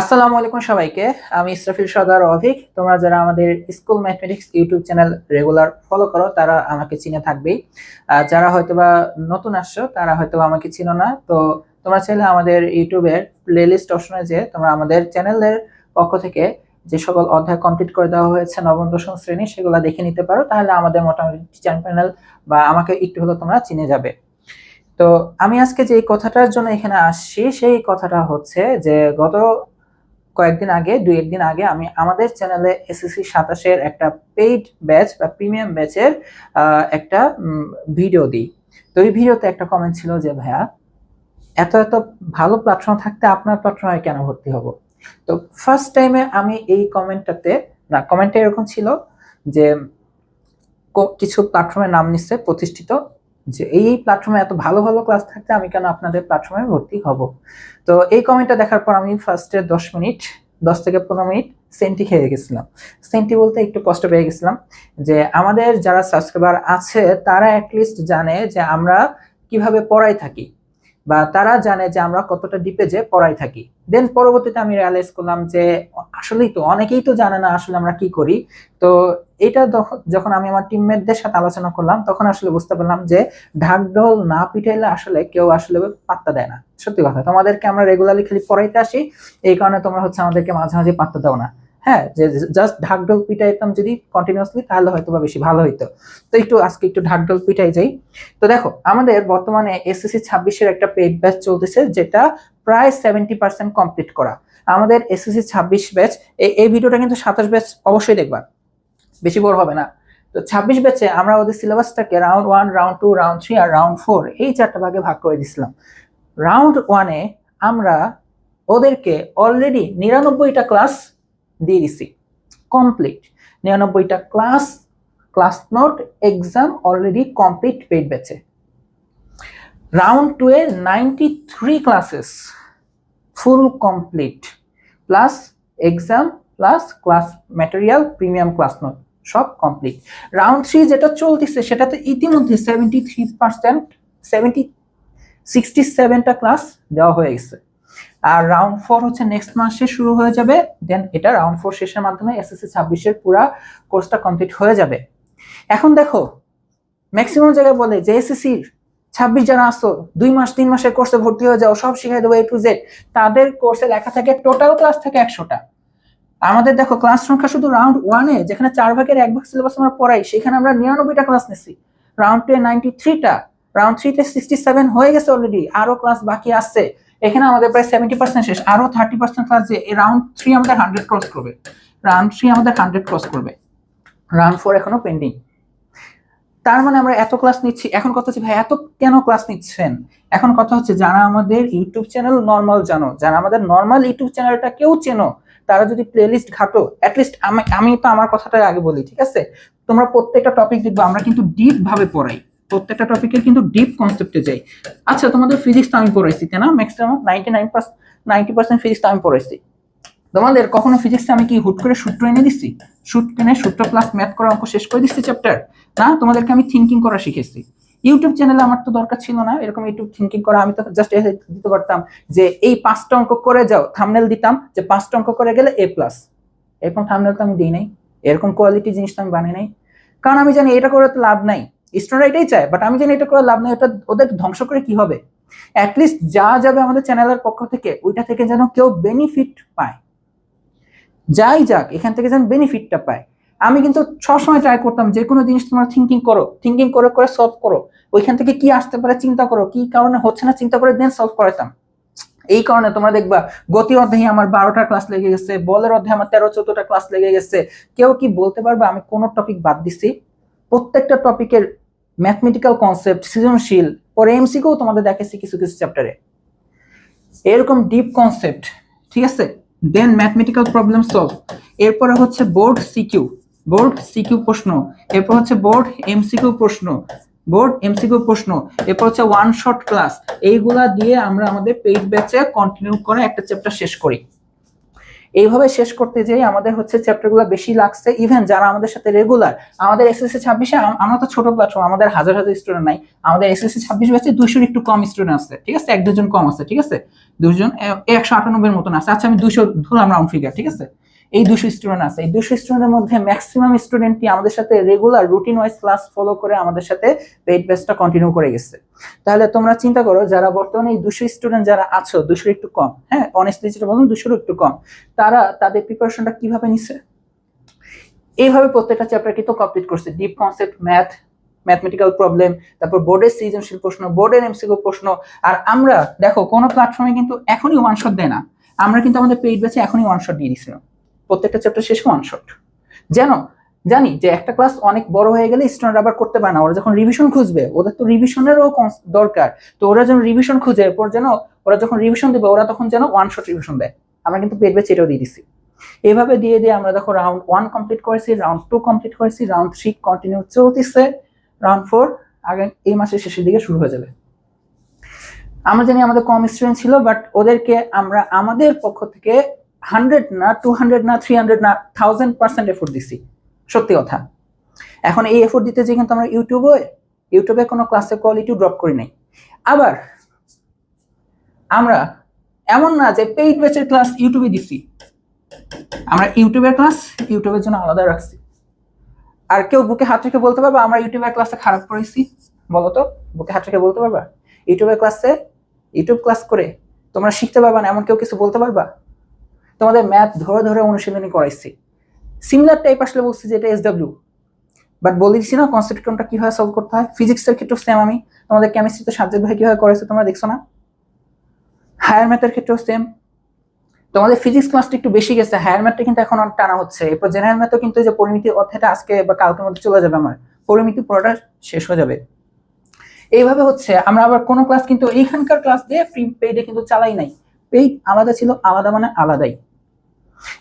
আসসালামু আলাইকুম সবাইকে। আমি ইসরাফিল সদার অভিক। তোমরা যারা আমাদের school mathematics YouTube channel regular follow করো, তারা আমাকে চিনে থাকবেই। যারা হয়তোবা নতুন আসছো, তারা হয়তো আমাকে চিনো না। তো তোমরা চাইলে আমাদের ইউটিউবের প্লেলিস্ট অপশনে যে তোমরা আমাদের চ্যানেলের পক্ষ থেকে যে সকল অধ্যায় কমপ্লিট করে দেওয়া হয়েছে নবম, দশম শ্রেণি, সেগুলো দেখে নিতে পারো। তাহলে আমাদের মোটামুটি টিচার প্যানেল বা আমাকে একটু হলেও তোমরা চিনে যাবে। তো আমি আজকে যে কথাটার জন্য এখানে আসছি, সেই কথাটা হচ্ছে যে গত কয়েকদিন আগে, দুই একদিন আগে আমি আমাদের চ্যানেলে এসএসসি সাতাশের একটা পেইড ব্যাচ বা প্রিমিয়াম ব্যাচের একটা ভিডিও দিই। তো এই ভিডিওতে একটা কমেন্ট ছিল যে, ভাইয়া, এত এত ভালো প্ল্যাটফর্ম থাকতে আপনার প্ল্যাটফর্মে কেন ভর্তি হব? তো ফার্স্ট টাইমে আমি এই কমেন্টটাতে না কমেন্টটা এরকম ছিল যে কিছু প্ল্যাটফর্মের নাম নিচ্ছে প্রতিষ্ঠিত। যে এই প্ল্যাটফর্মে এত ভালো ভালো ক্লাস থাকতে আমি কেন আপনাদের প্ল্যাটফর্মে ভর্তি হব? তো এই কমেন্টটা দেখার পর আমি ফার্স্টে দশ মিনিট, দশ থেকে পনেরো মিনিট সেন্টি খেয়ে গেছিলাম সেন্টি বলতে একটু কষ্ট পেয়ে গেছিলাম যে আমাদের যারা সাবস্ক্রাইবার আছে, তারা অ্যাটলিস্ট জানে যে আমরা কীভাবে পড়াই থাকি বা তারা জানে যে আমরা কতটা ডিপে যে পড়াই থাকি। দেন পরবর্তীতে আমি রিয়ালাইজ করলাম যে আসলেই তো অনেকেই তো জানে না আসলে আমরা কি করি। তো এটা যখন আমি আমার টিমমেটদের সাথে আলোচনা করলাম, তখন আসলে বুঝতে পারলাম যে ঢাকঢোল না পিটাইলে আসলে কেউ আসলে পাত্তা দেয় না। সত্যি কথা, তোমাদেরকে আমরা রেগুলারলি খালি পড়াইতে আসি, এই কারণে তোমরা হচ্ছে আমাদেরকে মাঝে মাঝে পাত্তা দাও না। হ্যাঁ যে জাস্ট ঢাকঢোল পিটাইতাম যদি কন্টিনিউসলি তাহলে হয়তো বা বেশি ভালো হইতো। তো একটু আজকে একটু ঢাকঢোল পিটাই যাই। তো দেখো, আমাদের বর্তমানে এসএসসি ছাব্বিশের একটা পেড ব্যাচ চলতেছে, যেটা প্রায় সেভেন্টি পার্সেন্ট কমপ্লিট করা। আমাদের এসএসসি ছাব্বিশ ব্যাচ এই ভিডিওটা কিন্তু সাতাশ ব্যাচ অবশ্যই দেখবা। বেশি বড় হবে না। তো ছাব্বিশ ব্যাচে আমরা ওদের সিলেবাসটাকে round one round two round three আর রাউন্ড ফোর এই চারটা ভাগে ভাগ করে দিছিলাম। রাউন্ড ওয়ানে আমরা ওদেরকে অলরেডি নিরানব্বইটা ক্লাস দিয়ে দিছি। কমপ্লিট নিরানব্বইটা class class note exam already complete paid ব্যাচে রাউন্ড টু এ ninety three classes full complete plus exam plus class material premium class note সব কমপ্লিট রাউন্ড থ্রি যেটা চলতেছে সেটাতে ইতিমধ্যে seventy three percent seventy sixty সেভেনটা class দেওয়া হয়ে গেছে। আর রাউন্ড ফোর হচ্ছে নেক্সট মাসে শুরু হয়ে যাবে দেন এটা রাউন্ড ফোর শেষের মাধ্যমে এসএসসি ছাব্বিশের পুরা কোর্সটা কমপ্লিট হয়ে যাবে। এখন দেখো ম্যাক্সিমাম জায়গায় বলে যে এসএসসির ছাব্বিশ যারা আসতো দুই মাস, তিন মাসের কোর্সে ভর্তি হয়ে যাও, সব শিখাই দেবো এ টু জেড তাদের কোর্সে লেখা থাকে টোটাল ক্লাস থেকে একশোটা। আমাদের দেখো ক্লাস সংখ্যা শুধু রাউন্ড ওয়ানে যেখানে চার ভাগের এক ভাগ সিলেবাস আমরা পড়াই, সেখানে আমরা নিরানব্বইটা ক্লাস নিচ্ছি রাউন্ড টু নাইনটি থ্রিটা রাউন্ড থ্রিতে সিক্সটি সেভেন হয়ে গেছে অলরেডি আরও ক্লাস বাকি আসছে এখানে আমাদের প্রায় সেভেন্টি পার্সেন্ট শেষ, আরও থার্টি পার্সেন্ট ক্লাস যে রাউন্ড থ্রি আমাদের হান্ড্রেড ক্রস করবে। রাউন্ড থ্রি আমাদের হান্ড্রেড ক্রস করবে। রাউন্ড ফোর এখনও পেন্ডিং তার মানে আমরা এত ক্লাস নিচ্ছি, এখন কথা হচ্ছে, ভাই, এত কেন ক্লাস নিচ্ছেন? এখন কথা হচ্ছে, যারা আমাদের ইউটিউব চ্যানেল নর্মাল জানো, যারা আমাদের নর্মাল ইউটিউব চ্যানেলটা কেউ চেনো তারা যদি প্লেলিস্ট ঘাটো অ্যাটলিস্ট আমি আমি তো আমার কথাটা আগে বলি, ঠিক আছে? তোমরা প্রত্যেকটা টপিক দেখবে, আমরা কিন্তু ডিপ ভাবে পড়াই। প্রত্যেকটা টপিকের কিন্তু ডিপ কনসেপ্টে যাই। আচ্ছা তোমাদের ফিজিক্স তো আমি পড়াইছি, তাই না? Maximum ninety nine ninety percent physics তো আমি পড়াইছি। তোমাদের কখনো ফিজিক্সে আমি কি হুট করে সূত্র এনে দিচ্ছি সূত্র এনে সূত্র প্লাস ম্যাথ করা অঙ্ক শেষ করে দিচ্ছি চ্যাপ্টার না? তোমাদেরকে আমি থিঙ্কিং করা শিখেছি। ইউটিউব চ্যানেলে আমার তো দরকার ছিল না, এরকম ইউটিউব থিঙ্কিং করা, আমি তো জাস্ট দিতে পারতাম যে এই পাঁচটা অঙ্ক করে যাও থামনেল দিতাম যে পাঁচটা অঙ্ক করে গেলে এ প্লাস এরকম থামনেল তো আমি দিই নাই, এরকম কোয়ালিটি জিনিসটা আমি বানাই নাই। কারণ আমি জানি এটা করে তো লাভ নাই। স্টুডেন্টরা এটাই চায় বাট আমি জানি এটা করে লাভ নাই এটা ওদের ধ্বংস করে কি হবে? অ্যাটলিস্ট যা যাবে আমাদের চ্যানেলের পক্ষ থেকে, ওইটা থেকে যেন কেউ বেনিফিট পায়। যাই যাক, এখান থেকে যেন বেনিফিটটা পায়। আমি কিন্তু সবসময় ট্রাই করতাম, যে কোনো জিনিস তোমরা থিঙ্কিং করো থিঙ্কিং করে করে সলভ করো। ওইখান থেকে কি আসতে পারে চিন্তা করো, কি কারণে হচ্ছে না চিন্তা করে দেন সলভ করাতাম এই কারণে তোমরা দেখবা গতি অধ্যায়ে আমার বারোটা ক্লাস লেগে গেছে, বলের অধ্যায়ে আমার তেরো চোদ্দটা ক্লাস লেগে গেছে। কেউ কি বলতে পারবে, আমি কোন টপিক বাদ দিছি। প্রত্যেকটা টপিকের ম্যাথমেটিক্যাল কনসেপ্ট সৃজনশীল, পরে এমসিকেও তোমাদের দেখেছি কিছু কিছু চ্যাপ্টারে এরকম ডিপ কনসেপ্ট ঠিক আছে? দেন ম্যাথমেটিক্যাল প্রবলেম সলভ এরপরে হচ্ছে বোর্ড সিকিউ বোর্ড সিকিউ প্রশ্ন। এরপর হচ্ছে বোর্ড এমসিকিউ প্রশ্ন। বোর্ড এমসিকিউ প্রশ্ন, এরপর হচ্ছে ওয়ান শট ক্লাস এইগুলা দিয়ে আমরা আমাদের পেইড ব্যাচে কন্টিনিউ করে একটা চ্যাপ্টার শেষ করি। এইভাবে শেষ করতে যেয়ে আমাদের হচ্ছে চ্যাপ্টারগুলো বেশি লাগছে। ইভেন যারা আমাদের সাথে রেগুলার আমাদের এসএসসি ছাব্বিশে আমরা তো ছোট প্ল্যাটফর্ম আমাদের হাজার হাজার স্টুডেন্ট নাই। আমাদের এসএসসি ছাব্বিশ ব্যাচে দুইশোর একটু কম স্টুডেন্ট আছে, ঠিক আছে? এক দুজন কম আছে, ঠিক আছে? দুজন একশো আটানব্বইয়ের মতন আছে। আচ্ছা আমি দুশো ধরলাম রাউন্ড ফিগার ঠিক আছে? এই দুশো স্টুডেন্ট আছে। এই দুশো স্টুডেন্টের মধ্যে ম্যাক্সিমাম স্টুডেন্টই আমাদের সাথে regular routine wise class follow করে আমাদের সাথে পেইড ব্যাচটা কন্টিনিউ করে গেছে। তাহলে তোমরা চিন্তা করো, যারা বর্তমানে এই দুশো স্টুডেন্ট যারা আছো, দুশোর একটু কম হ্যাঁ? অনেস্টলি যেটা বলুন, দুশোর একটু কম, তারা তাদের প্রিপারেশনটা কীভাবে নিচ্ছে এইভাবে প্রত্যেকটা চ্যাপ্টার কিন্তু কমপ্লিট করছে। Deep concept math mathematical problem তারপর বোর্ডের সৃজনশীল প্রশ্ন বোর্ডের এমসিকিউ প্রশ্ন, আর আমরা, দেখো, কোনো প্ল্যাটফর্মে কিন্তু এখনই ওয়ান শট দেয় না। আমরা কিন্তু আমাদের পেইড ব্যাচে এখনই ওয়ান শট দিয়ে দিছিলাম প্রত্যেকটা চ্যাপ্টার শেষ ওয়ান শট যেন, জানি যে একটা ক্লাস অনেক বড় হয়ে গেলে স্টুডেন্ট আবার করতে পারে না। ওরা যখন রিভিশন খুঁজবে, ওদের তো রিভিশনেরও দরকার। তো ওরা যেন রিভিশন খুঁজে, এরপর যেন ওরা যখন রিভিশন দেবে, ওরা তখন যেন ওয়ান শট রিভিশন দেয়। আমরা কিন্তু পেট ব্যাচ এটাও দিয়ে দিছি। এভাবে দিয়ে দিয়ে আমরা দেখো রাউন্ড ওয়ান কমপ্লিট করেছি রাউন্ড টু কমপ্লিট করেছি রাউন্ড থ্রি কন্টিনিউ চলতেছে রাউন্ড ফোর আগে এই মাসের শেষের দিকে শুরু হয়ে যাবে। আমরা জানি আমাদের কম স্টুডেন্ট ছিল বাট ওদেরকে আমরা, আমাদের পক্ষ থেকে হান্ড্রেড না, টু হান্ড্রেড না, থ্রি হান্ড্রেড না থাউজেন্ড পার্সেন্ট এফোর্ট দিছি। সত্যি কথা। এখন এই এফোর্ট দিতে যে কিন্তু আমরা ইউটিউবে ইউটিউবে কোনো ক্লাসের কোয়ালিটি ড্রপ করি নাই। আবার আমরা এমন না যে পেইড ব্যাচের ক্লাস ইউটিউবে দিছি। আমরা ইউটিউবের ক্লাস ইউটিউবের জন্য আলাদা রাখছি। আর কেউ বুকে হাত রেখে বলতে পারবা, আমরা ইউটিউবের ক্লাসে খারাপ করেছি। বলো তো, বুকে হাত রেখে বলতে পারবা? ইউটিউবের ক্লাসে ইউটিউব ক্লাস করে তোমরা শিখতে পারবা না, এমন কেউ কিছু বলতে পারবা? তোমাদের ম্যাথ ধরে ধরে অনুশীলনী করাইছি। সিমিলার টাইপ আসলে বলছি যে এটা এস ডাব্লিউ বাট বলে দিচ্ছি না কনসেপ্ট কীভাবে সলভ করতে হয়? ফিজিক্সের ক্ষেত্রেও সেম আমি। তোমাদের কেমিস্ট্রিতে সাবজেক্ট ভাই কীভাবে করেছে তোমরা দেখছ না? হায়ার ম্যাথের ক্ষেত্রেও সেম তোমাদের ফিজিক্স ক্লাসটা একটু বেশি গেছে হায়ার ম্যাথটা কিন্তু এখন টানা হচ্ছে। এরপর জেনারেল ম্যাথও কিন্তু যে পরিমিতি অধ্যায়টা আজকে বা কালকের মধ্যে চলে যাবে আমার। পরিমিতি পুরোটা শেষ হয়ে যাবে। এইভাবে হচ্ছে, আমরা আবার কোনো ক্লাস কিন্তু এইখানকার ক্লাস দিয়ে ফ্রি পেইডে কিন্তু চালাই নাই। পেইড আলাদা ছিল, আলাদা মানে আলাদাই।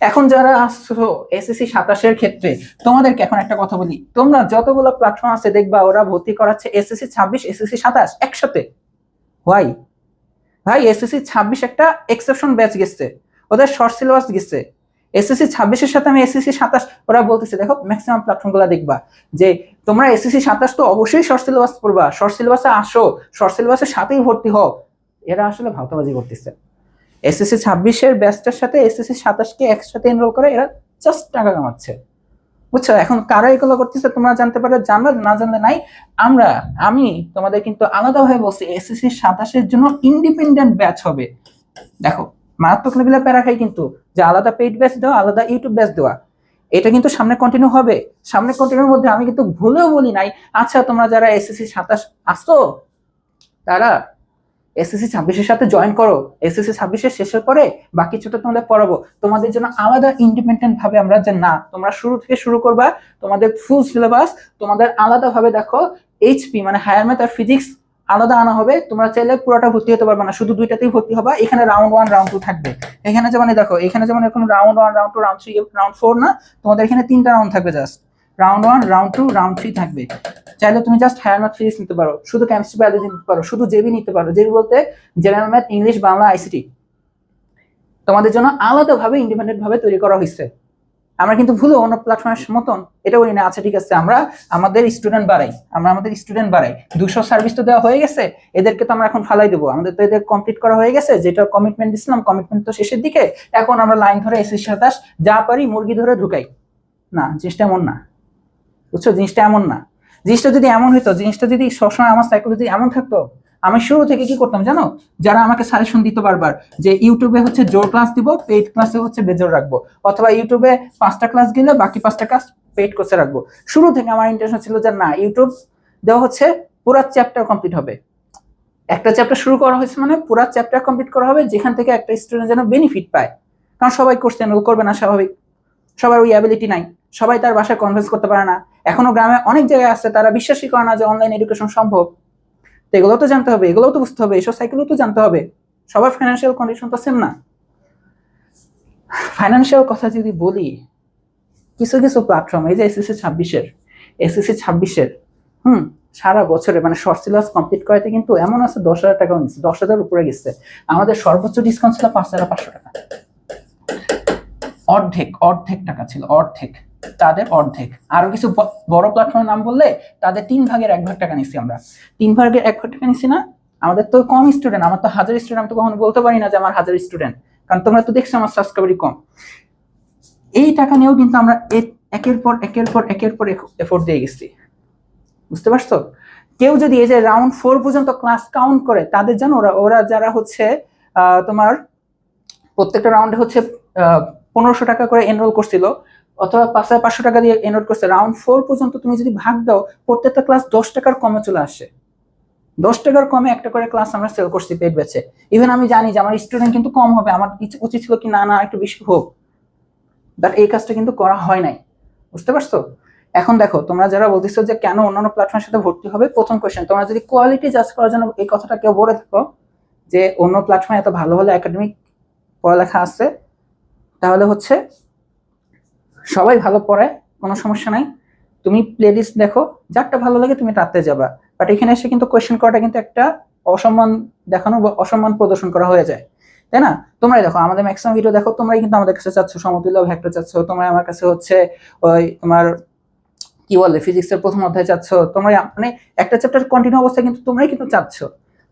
এখন যারা আসছো এসএসসি সাতাশের ক্ষেত্রে, তোমাদেরকে এখন একটা কথা বলি। তোমরা যতগুলো প্ল্যাটফর্ম আছে দেখবা, ওরা ভর্তি করাচ্ছে এসএসসি ছাব্বিশ এসএসসি সাতাশ একসাথে। হোয়াই ভাই এসএসসি ছাব্বিশ একটা এক্সেপশন ব্যাচ গেছে। ওদের শর্ট সিলেবাস গেছে। এসএসসি ছাব্বিশের সাথে আমি এসএসসি সাতাশ, ওরা বলতেছে, দেখো ম্যাক্সিমাম প্ল্যাটফর্মগুলো দেখবা। যে, তোমরা এসএসসি সাতাশ তো অবশ্যই শর্ট সিলেবাস পড়বা। শর্ট সিলেবাসে আসো শর্ট সিলেবাসের সাথেই ভর্তি হও। এরা আসলে ভাওতাবাজি করতেছে। এসএসসি ছাব্বিশের ব্যাচটার সাথে এসএসসি সাতাশকে একসাথে এনরোল করে, এরা জাস্ট টাকা কামাচ্ছে। বুঝছ? এখন কারা এগুলো করতেছে তোমরা জানতে পারো জানলে না জানলে নাই? আমরা, আমি তোমাদের কিন্তু আলাদাভাবে বলছি এসএসসি সাতাশের জন্য ইন্ডিপেন্ডেন্ট ব্যাচ হবে। দেখো, মারাত্মক লেভেলে প্যারা খাই কিন্তু যে আলাদা পেইড ব্যাচ দেওয়া, আলাদা ইউটিউব ব্যাচ দেওয়া, এটা কিন্তু সামনে কন্টিনিউ হবে। সামনে কন্টিনিউর মধ্যে আমি কিন্তু ভুলেও বলি নাই। আচ্ছা তোমরা যারা এসএসসি সাতাশ আসছো তারা এসএসসি ছাব্বিশের সাথে জয়েন করো এসএসসি ছাব্বিশের শেষের পরে বাকি ছোট তোমাদের পড়াবো। তোমাদের জন্য আলাদা ইন্ডিপেন্ডেন্ট ভাবে আমরা যে না, তোমরা শুরু থেকে শুরু করবা, তোমাদের ফুল সিলেবাস তোমাদের আলাদা ভাবে দেখো এইচপি মানে হায়ার ম্যাথ আর ফিজিক্স আলাদা আনা হবে। তোমরা চাইলে পুরোটা ভর্তি হতে পারবে না, শুধু দুইটাতেই ভর্তি হবা। এখানে রাউন্ড ওয়ান রাউন্ড টু থাকবে। এখানে যেমন দেখো, এখানে যেমন এরকম round one round two round three round four না, তোমাদের এখানে তিনটা রাউন্ড থাকবে just round one round two round three থাকবে। চাইলে তুমি জাস্ট হায়ার ম্যাথ ফিজিক্স নিতে পারো, শুধু কেমিস্ট্রি বায়োলজি নিতে পারো, শুধু জেবি নিতে পারো জেবি বলতে general math English Bangla ICT তোমাদের জন্য আলাদাভাবে ইন্ডিপেন্ডেন্ট ভাবে তৈরি করা হয়েছে আমরা কিন্তু ভুলে অন্য প্ল্যাটফর্মের মতন এটা বলি না আচ্ছা ঠিক আছে, আমরা আমাদের স্টুডেন্ট বাড়াই, আমরা আমাদের স্টুডেন্ট বাড়াই। দুশো সার্ভিস তো দেওয়া হয়ে গেছে, এদেরকে তো আমরা এখন ফালাই দেবো। আমাদের তো এদের কমপ্লিট করা হয়ে গেছে, যেটা কমিটমেন্ট দিছিলাম কমিটমেন্ট তো শেষের দিকে। এখন আমরা লাইন ধরে এসে সাতাশ, যা পারি, মুরগি ধরে ঢুকাই। না জিনিসটা এমন না। বুঝছ? জিনিসটা এমন না। জিনিসটা যদি এমন হইতো, জিনিসটা যদি সবসময় আমার সাইকোলজি এমন থাকতো, আমি শুরু থেকে কি করতাম জানো? যারা আমাকে সাজেশন দিত বারবার যে ইউটিউবে হচ্ছে জোর ক্লাস দিব পেইড ক্লাসে হচ্ছে বেজোর রাখব। অথবা ইউটিউবে পাঁচটা ক্লাস গেলে বাকি পাঁচটা ক্লাস পেইড কোর্সে রাখব। শুরু থেকে আমার ইন্টেনশন ছিল যে না ইউটিউব দেওয়া হচ্ছে, পুরো চ্যাপ্টার কমপ্লিট হবে। একটা চ্যাপ্টার শুরু করা হয়েছে মানে পুরো চ্যাপ্টার কমপ্লিট করা হবে, যেখান থেকে একটা স্টুডেন্ট যেন বেনিফিট পায়। কারণ সবাই কোর্স চ্যানেল করবে না, স্বাভাবিক। সবার ওই অ্যাবিলিটি নাই। সবাই তার বাসায় কনভিন্স করতে পারে না। এখনও গ্রামে অনেক জায়গায় আছে, তারা বিশ্বাসই করে না যে অনলাইন এডুকেশন সম্ভব। তো এগুলোও তো জানতে হবে, এগুলোও তো বুঝতে হবে এসব সাইকেলও তো জানতে হবে। সবার ফাইন্যান্সিয়াল কন্ডিশন তো সেম না। ফাইন্যান্সিয়াল কথা যদি বলি, কিছু কিছু প্ল্যাটফর্ম এই যে এসএসসি ছাব্বিশের এসএসসি ছাব্বিশের, হুম, সারা বছরে মানে শর্ট সিলেবাস কমপ্লিট করাতে কিন্তু এমন আছে দশ হাজার টাকাও নিচ্ছে, দশ হাজার উপরে গেছে। আমাদের সর্বোচ্চ ডিসকাউন্ট ছিল পাঁচ হাজার পাঁচশো টাকা। অর্ধেক অর্ধেক টাকা ছিল, অর্ধেক। তাদের অর্ধেক। আরও কিছু বড় প্ল্যাটফর্মের নাম বললে তাদের তিন ভাগের এক ভাগ টাকা নিচ্ছি আমরা। তিন ভাগের এক ভাগ টাকা নিচ্ছি না? আমাদের তো কম স্টুডেন্ট আমার তো হাজার স্টুডেন্ট আমি তো কখনো বলতে পারি না যে আমার হাজার স্টুডেন্ট কারণ তোমরা তো দেখছ আমার সাবস্ক্রাইবারই কম। এই টাকা নিয়েও কিন্তু আমরা একের পর একের পর একের পর এফোর্ট দিয়ে গেছি। বুঝতে পারছ? কেউ যদি এই যে রাউন্ড ফোর পর্যন্ত ক্লাস কাউন্ট করে, তাদের জানো ওরা ওরা যারা হচ্ছে তোমার প্রত্যেকটা রাউন্ডে হচ্ছে পনেরোশো টাকা করে এনরোল করছিল, অথবা পাঁচ হাজার পাঁচশো টাকা দিয়ে এনরোল করছে রাউন্ড ফোর পর্যন্ত তুমি যদি ভাগ দাও, প্রত্যেকটা ক্লাস দশ টাকার কমে চলে আসে। দশ টাকার কমে একটা করে ক্লাস আমরা সেল করছি পেট বেছে। ইভেন আমি জানি যে আমার স্টুডেন্ট কিন্তু কম হবে, আমার উচিত ছিল কি না না, একটু বেশি হোক। বাট এই কাজটা কিন্তু করা হয় নাই। বুঝতে পারছ? এখন দেখো, তোমরা যারা বলতেছো যে কেন অন্যান্য প্ল্যাটফর্মের সাথে ভর্তি হবে, প্রথম কোয়েশ্চেন তোমরা যদি কোয়ালিটি জাজ করার জন্য এই কথাটা কেউ বলে থাকো, যে অন্য প্ল্যাটফর্মে এত ভালো ভালো একাডেমিক পড়ালেখা আছে তাহলে হচ্ছে সবাই ভালো পড়ায় কোনো সমস্যা নাই। তুমি প্লেলিস্ট দেখো, যারটা ভালো লাগে তুমি তাতে যাবা। বাট এখানে এসে কিন্তু কোয়েশ্চেন করাটা কিন্তু একটা অসম্মান দেখানো বা অসম্মান প্রদর্শন করা হয়ে যায়। তাই না? তোমরাই দেখো, আমাদের ম্যাক্সিমাম ভিডিও দেখো, তোমরাই কিন্তু আমাদের কাছে চাচ্ছ, সমতুল্য ভেক্টর চাচ্ছ তোমরা আমার কাছে হচ্ছে ওই তোমার কি বলে ফিজিক্সের প্রথম অধ্যায় চাচ্ছ তোমরা মানে একটা চ্যাপ্টার কন্টিনিউ অবস্থায় কিন্তু তোমরাই কিন্তু চাচ্ছ।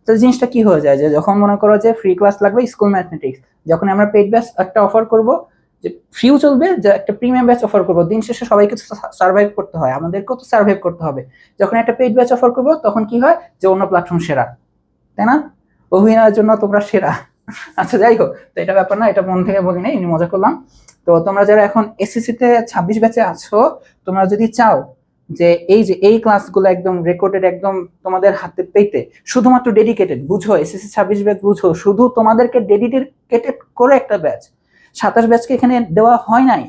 তো জিনিসটা কি হয়ে যায় যে যখন মনে করো যে ফ্রি ক্লাস লাগবে স্কুল ম্যাথমেটিক্স যখন আমরা পেড ব্যাচ একটা অফার করব, যে ফ্রিও চলবে, যে একটা প্রিমিয়াম ব্যাচ অফার করব, দিন শেষে সবাইকে সার্ভাইভ করতে হয়, আমাদেরকেও তো সার্ভাইভ করতে হবে। যখন একটা পেড ব্যাচ অফার করব, তখন কি হয় যে অন্য প্ল্যাটফর্ম সেরা। তাই না? অভিনয়ের জন্য তোমরা সেরা। আচ্ছা যাই হোক, তো এটা ব্যাপার না, এটা মন থেকে বলি না এমনি মজা করলাম। তো তোমরা যারা এখন এসএসসি তে ছাব্বিশ ব্যাচে আছো, তোমরা যদি চাও যে এই যে এই ক্লাসগুলো একদম রেকর্ডেড একদম তোমাদের হাতে পেতে শুধুমাত্র ডেডিকেটেড বুঝো এসএসসি ছাব্বিশ ব্যাচ বুঝো, শুধু তোমাদেরকে ডেডিকেটেড করে একটা ব্যাচ। সাতাশ ব্যাচকে এখানে দেওয়া হয় নাই।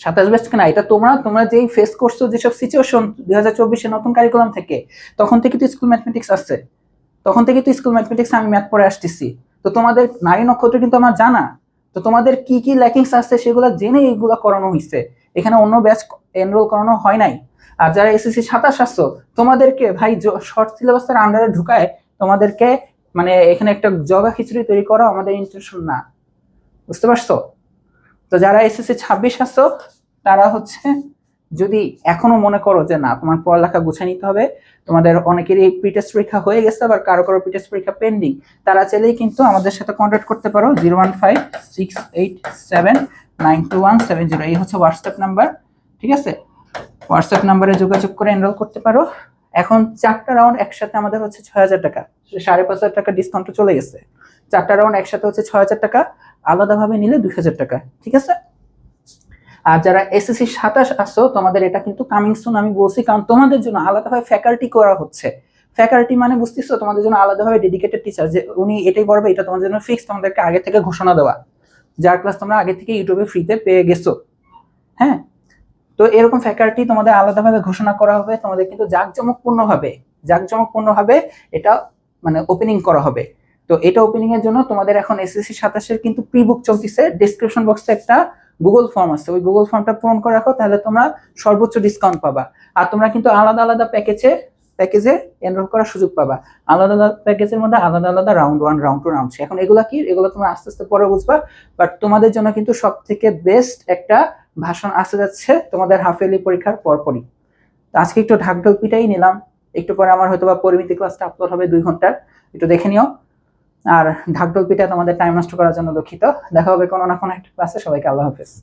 সাতাশ ব্যাচকে না, এটা তোমরা তোমরা যেই ফেস করছ যেসব সিচুয়েশন দুই হাজার চব্বিশে নতুন কারিকুলাম থেকে, তখন থেকে তো স্কুল ম্যাথমেটিক্স আসছে। তখন থেকে তো স্কুল ম্যাথমেটিক্স আমি ম্যাথ পড়ে আসতেছি। তো তোমাদের নারী নক্ষত্র কিন্তু আমার জানা। তো তোমাদের কি কি ল্যাকিংস আসছে সেগুলো জেনে এইগুলো করানো হয়েছে এখানে অন্য ব্যাচ এনরোল করানো হয় নাই। আর যারা এসএসসি সাতাশ আসছো, তোমাদেরকে ভাই শর্ট সিলেবাসের আন্ডারে ঢুকায় তোমাদেরকে মানে এখানে একটা জগা খিচুড়ি তৈরি করা আমাদের ইন্টেনশন না। বুঝতে পারছ? তো যারা এসএসসি ছাব্বিশ আসছো, তারা হচ্ছে যদি এখনও মনে করো যে না, তোমার পড়ালেখা গুছিয়ে নিতে হবে, তোমাদের অনেকেরই প্রিটেস্ট পরীক্ষা হয়ে গেছে, আবার কারও কারও প্রিটেস্ট পরীক্ষা পেন্ডিং তারা চাইলেই কিন্তু আমাদের সাথে কন্ট্যাক্ট করতে পারো zero one five six eight seven nine two one seven zero এই হচ্ছে হোয়াটসঅ্যাপ নাম্বার ঠিক আছে? হোয়াটসঅ্যাপ নাম্বারে যোগাযোগ করে এনরোল করতে পারো। এখন চারটা রাউন্ড একসাথে আমাদের হচ্ছে ছয় হাজার টাকা। সাড়ে পাঁচ হাজার টাকা ডিসকাউন্ট চলে গেছে। চারটা রাউন্ড একসাথে হচ্ছে ছয় হাজার টাকা। আলাদাভাবে নিলে দুই হাজার টাকা। ঠিক আছে? আর যারা এসএসসি সাতাশ আসো তোমাদের এটা কিন্তু কামিং সুন আমি বলছি, কারণ তোমাদের জন্য আলাদাভাবে ফ্যাকাল্টি করা হচ্ছে। ফ্যাকাল্টি মানে বুঝতেছো, তোমাদের জন্য আলাদাভাবে ডেডিকেটেড টিচার যে উনি এটাই পড়বে এটা তোমাদের জন্য ফিক্স তোমাদেরকে আগে থেকে ঘোষণা দেওয়া। যার ক্লাস তোমরা আগে থেকে ইউটিউবে ফ্রিতে পেয়ে গেছো। হ্যাঁ? তো এরকম ফ্যাকাল্টি তোমাদের আলাদাভাবে ঘোষণা করা হবে, তোমাদের কিন্তু জাঁকজমকপূর্ণভাবে জাঁকজমকপূর্ণভাবে এটা মানে ওপেনিং করা হবে। তো এটা ওপেনিং এর জন্য তোমাদের এখন এসএসসি সাতাশের কিন্তু প্রি বুক চলতেছে ডিসক্রিপশন বক্সে একটা গুগল ফর্ম আছে ওই গুগল ফর্মটা পূরণ করে রাখো, তাহলে তোমরা সর্বোচ্চ ডিসকাউন্ট পাবা। আর তোমরা কিন্তু আলাদা আলাদা প্যাকেজে প্যাকেজে এনরোল করার সুযোগ পাবা। আলাদা আলাদা প্যাকেজের মধ্যে আলাদা আলাদা round one round two round এখন এগুলো কি? এগুলো তোমরা আস্তে আস্তে পরে বুঝবা। বাট তোমাদের জন্য কিন্তু সব থেকে বেস্ট একটা ভাষণ আসতে যাচ্ছে তোমাদের হাফ ইয়ারলি পরীক্ষার পরপরই। তো আজকে একটু ঢাকঢোল পিটাই নিলাম। একটু পরে আমার হয়তো বা পরিমিতি ক্লাসটা আপলোড হবে দুই ঘণ্টার। একটু দেখে নিও। আর ঢাকঢোল পিটা তোমাদের টাইম নষ্ট করার জন্য দুঃখিত। দেখা হবে কোনো না কোনো একটা ক্লাসে সবাইকে আল্লাহ হাফেজ।